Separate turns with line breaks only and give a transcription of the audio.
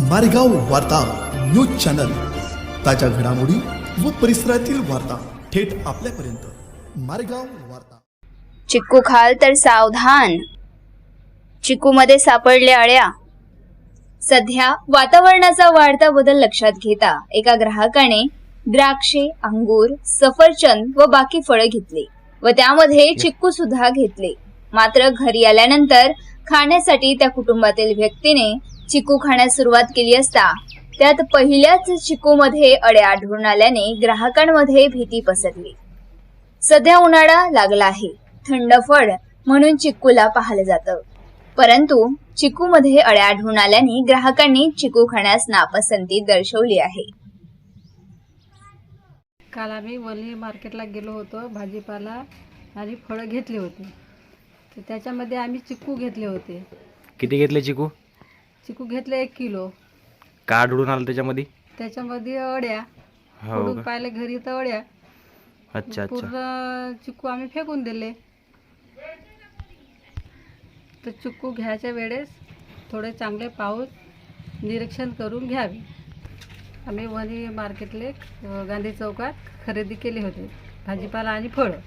मारेगाव वार्ता news channel. ताज्या घडामोडी व परिसरातील वार्ता थेट आपल्यापर्यंत. मारेगाव वार्ता.
चिक्कू खाल तर सावधान. चिक्कूमध्ये सापडल्या अळ्या. सध्या वातावरणाचा वाढता बदल लक्षात घेता एका ग्राहकाने द्राक्षे अंगूर सफरचंद व बाकी फळं घेतली व त्यामध्ये चिक्कू सुद्धा घेतले. मात्र घरी आल्यानंतर खाण्यासाठी त्या कुटुंबातील व्यक्तीने चिक्कू खाण्यास सुरुवात केली असता त्यात पहिल्याच चिक्कूमध्ये अळ्या आढळून आल्याने ग्राहकांमध्ये भीती पसरली. सध्या उन्हाळा लागला आहे थंड फळ म्हणून चिक्कूला पाहिलं जातं. परंतु चिक्कूमध्ये अळ्या आढळून आल्याने ग्राहकांनी चिक्कू खाण्यास नापसंती दर्शवली आहे.
काल आम्ही वली मार्केटला गेलो होतो भाजीपाला आणि फळं घेतली होती. तर त्याच्यामध्ये आम्ही चिक्कू घेतले होते.
किती घेतले चिकू?
चिक्कू घेतले एक किलो.
का आढळून आलं त्याच्यामध्ये?
त्याच्यामध्ये अळ्या.
हो
फोडून
का?
पाहिले घरी तर अळ्या.
अच्छा अच्छा.
पूर्ण चिक्कू आम्ही फेकून दिले. तर चिक्कू घ्यायच्या वेळेस थोडे चांगले पाहून निरीक्षण करून घ्यावे. आम्ही वणी मार्केटले अ, गांधी चौकात खरेदी केली होती भाजीपाला आणि फळं.